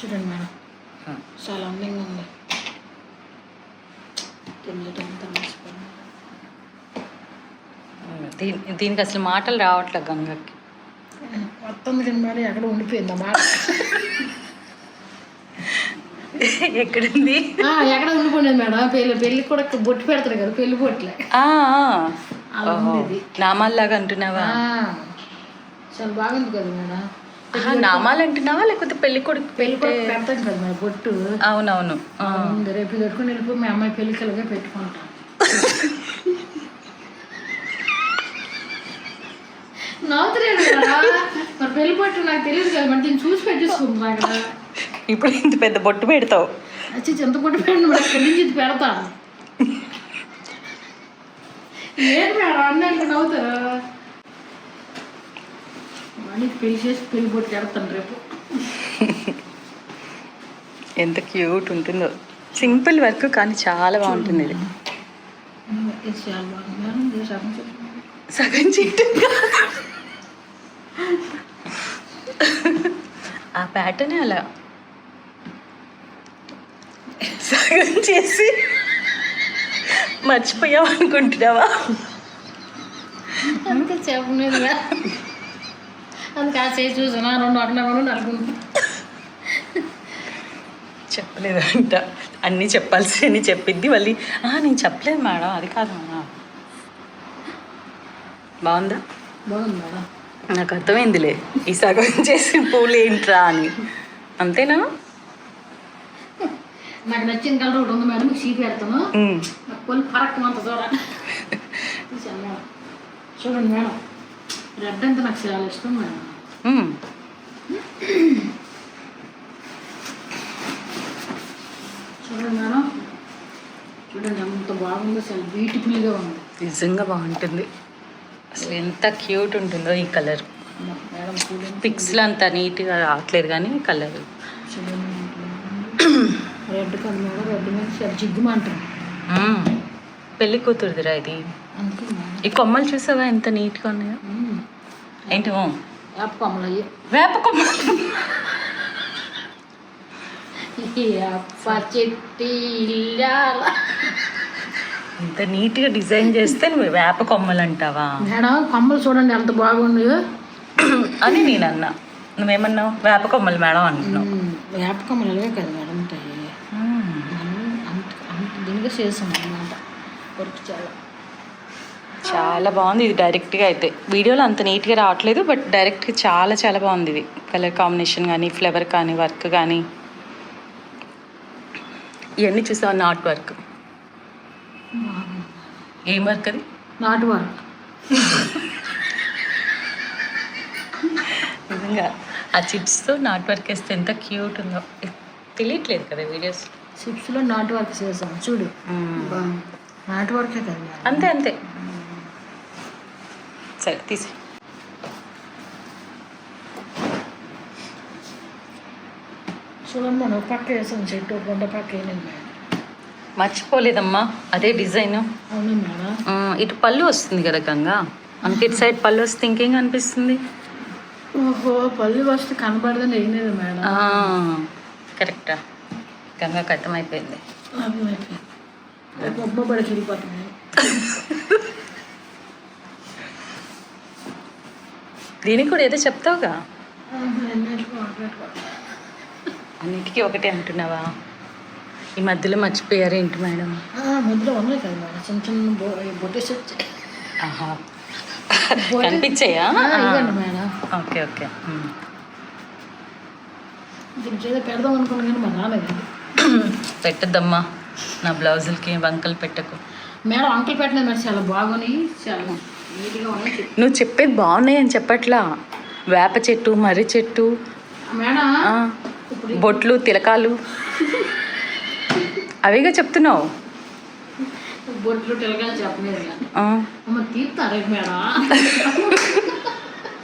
చూడండి మేడం. చాలా అందంగా ఉంది. దీని దీనికి అసలు మాటలు రావట్లే గంగకి. మొత్తం మేడం ఎక్కడ ఉండిపోయింది అన్నమాట ఎక్కడుంది? ఎక్కడ ఉండిపోయింది మేడం. పెళ్ళి పెళ్ళి కూడా బొట్టు పెడతారు కదా పెళ్ళి బొట్లే. నామాల్లాగా అంటున్నావా? చాలా బాగుంది కదా మేడం. నామాలు అంటున్నావా లేకపోతే పెళ్ళి కొడుకు పెళ్ళి పెడతాం కదా మేడం బొట్టు. అవునవును. రేపు పెట్టుకుని వెళ్ళిపోయి మీ అమ్మాయి పెళ్ళికి ఇలాగే పెట్టుకుంటాం. నవ్వుతున్నాడు కదా? మరి పెళ్ళి పట్టు నాకు తెలియదు కదా మరి దీన్ని చూసి పెట్టేసుకుంటున్నా కదా ఇప్పుడు ఇంత పెద్ద బొట్టు పెడతావు. వచ్చి చింత పెట్టండి మరి? ఇక్కడి నుంచి ఇది పెడతా ఏంటి మేడం అన్నీ నవ్వుతారా? మళ్ళీ పెళ్ళి చేసి పెళ్ళి పొట్టు పెడతాను రేపు. ఎంత క్యూట్ ఉంటుందో. సింపుల్ వర్క్ కానీ చాలా బాగుంటుంది ఇది. సగం కాదు. ఆ ప్యాటర్న్ అలా. సగం చేసి మర్చిపోయావు అనుకుంటున్నావా అంతే చెప్పలేదు అందుకే ఆ చేసి చూసాను రెండు రెండు అనుకుంటున్నా చెప్పలేదంట. అన్నీ చెప్పాల్సి అని చెప్పిద్ది. మళ్ళీ "ఆ, నేను చెప్పలేదు మేడం అది కాదు మేడం బాగుందా? బాగుంది మేడం. నాకు అర్థమైందిలే. ఈ సగం చేసి పూలు ఏంట్రా అని. అంతేనా? నాకు నచ్చిన కలర్ ఒకటి ఉంది మేడం మీకు చీపి పెడతాను. కొన్ని ఫరక్ అంత చూడండి చూడండి మేడం. రెడ్ అంటే నాకు చాలా ఇష్టం మేడం. చూడండి మేడం. చూడండి ఎంత బాగుందో చాలా బ్యూటిఫుల్గా ఉంది. నిజంగా బాగుంటుంది. అసలు ఎంత క్యూట్ ఉంటుందో ఈ కలర్. పిక్స్లో అంత నీట్గా రావట్లేదు కానీ కలర్. రెడ్ మేడం రెడ్ మీద చాలా జిగ్గుమంటాం పెళ్ళి కూతురుదిరా ఇది. ఈ కొమ్మలు చూసావా ఎంత నీట్గా ఉన్నాయో. ఏంటి వేప కొమ్మలు వేప కొమ్మ. వేప చెట్టి ఇల్లాల. ఇంత నీట్గా డిజైన్ చేస్తే నువ్వు వేప కొమ్మలు అంటావా? మేడం కొమ్మలు చూడండి ఎంత బాగున్నాయో. అని నేను అన్నా నువ్వేమన్నావు? వేప కొమ్మలు మేడం అంటున్నావు. వేప కొమ్మలు అలాగే కదా మేడం ఉంటాయి. అంత అంత దీనిగా చేసాం అనమాట వర్క్ చాలా. చాలా బాగుంది ఇది డైరెక్ట్గా అయితే. వీడియోలో అంత నీట్గా రావట్లేదు బట్ డైరెక్ట్గా చాలా చాలా బాగుంది ఇది. కలర్ కాంబినేషన్ కానీ ఫ్లేవర్ కానీ వర్క్ కానీ ఇవన్నీ చూసావు? నాట్ వర్క్ ఏం వర్క్ అది? నాటు వర్క్ నిజంగా ఆ చిట్స్తో నాట్ వర్క్ వేస్తే ఎంత క్యూట్ ఉందో. తెలియట్లేదు కదా వీడియోస్ చిప్స్లో నాటు వర్క్ చేసాం. చూడు. నాటు వర్కే కదా మేడం అంతే అంతే. సరే తీసి చూడండి మనం ఒక పక్క వేసాం చెట్టు గుంట పక్క మర్చిపోలేదమ్మా అదే డిజైన్. అవును మేడం. ఇటు పళ్ళు వస్తుంది కదా గంగా మనకి ఇటు సైడ్ పళ్ళు వస్తే ఇంకేం కనిపిస్తుంది? ఓహో పళ్ళు వస్తే కనబడదని వేయలేదు మేడం. కరెక్టా. గంగాకి అర్థమైపోయింది. అర్థమైపోయింది. అబ్బ బడికి వెళ్ళిపోతుంది దీనికి కూడా ఏదో చెప్తావుగా? అన్నిటికీ ఒకటే అంటున్నావా? ఈ మధ్యలో మర్చిపోయారు ఏంటి మేడం? ముద్ర ఉన్నాయి కదా మేడం. చిన్న చిన్న బొట్టేసి ఆహా. కనిపించాయా? ఇవ్వండి మేడం. Okay okay. దీనికి ఏదో పెడదాం అనుకున్నాను కానీ మా నాన్నది పెట్టద్దమ్మా. నా బ్లౌజులకి వంకలు పెట్టకు. మేడం అంకుల్ పెట్టినది మరి చాలా బాగున్నాయి. చాలా. నువ్వు చెప్పేది బాగున్నాయి అని చెప్పట్లా. వేప చెట్టు మర్రి చెట్టు బొట్లు తిలకాలు. అవిగా చెప్తున్నావు? బొట్లు తెలగా చెప్పలేదు